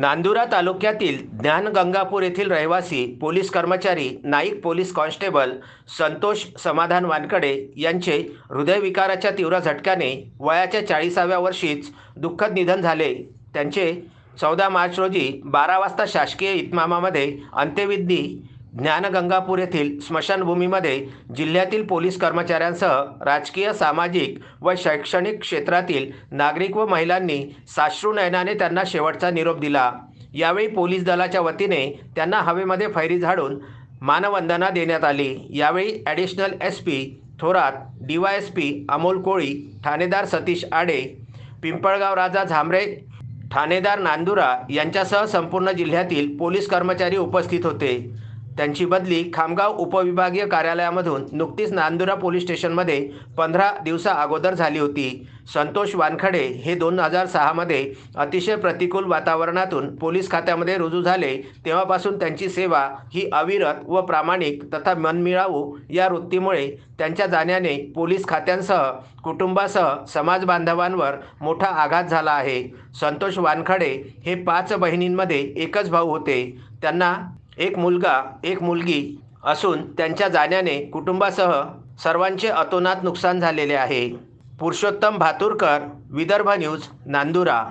नांदुरा तालुक्यातील ज्ञान गंगापूर येथील रहिवासी पोलीस कर्मचारी नाईक पोलीस कॉन्स्टेबल संतोष समाधान वानकडे यांचे हृदयविकाराच्या तीव्र झटक्याने वयाच्या चाळीसाव्या वर्षीच दुःखद निधन झाले. त्यांचे चौदा मार्च रोजी बारा वाजता शासकीय इतमामामध्ये अंत्यविधी ज्ञानगंगापूर येथील स्मशानभूमीमध्ये जिल्ह्यातील पोलीस कर्मचाऱ्यांसह राजकीय सामाजिक व शैक्षणिक क्षेत्रातील नागरिक व महिलांनी साश्रू नयनाने त्यांना शेवटचा निरोप दिला. यावेळी पोलीस दलाच्या वतीने त्यांना हवेमध्ये फैरी झाडून मानवंदना देण्यात आली. यावेळी additional S P Thorat D Y S P Amol Koli ठाणेदार सतीश आडे पिंपळगाव राजा झांबरे ठाणेदार नांदुरा यांच्यासह संपूर्ण जिल्ह्यातील पोलीस कर्मचारी उपस्थित होते. त्यांची बदली खामगाव उपविभागीय कार्यालयामधून नुकतीच नांदुरा पोलीस स्टेशनमध्ये पंधरा दिवसा अगोदर झाली होती. संतोष वानखडे हे दोन हजार सहामध्ये अतिशय प्रतिकूल वातावरणातून पोलीस खात्यामध्ये रुजू झाले. तेव्हापासून त्यांची सेवा ही अविरत व प्रामाणिक तथा मनमिळावू या वृत्तीमुळे त्यांच्या जाण्याने पोलीस खात्यांसह कुटुंबासह समाज बांधवांवर मोठा आघात झाला आहे. संतोष वानखडे हे पाच बहिणींमध्ये एकच भाऊ होते. त्यांना एक मुलगा एक मुलगी असून त्यांच्या जाण्याने कुटुंबासह सर्वांचे अतोनात नुकसान झालेले आहे. पुरुषोत्तम भातुरकर विदर्भ न्यूज नांदुरा.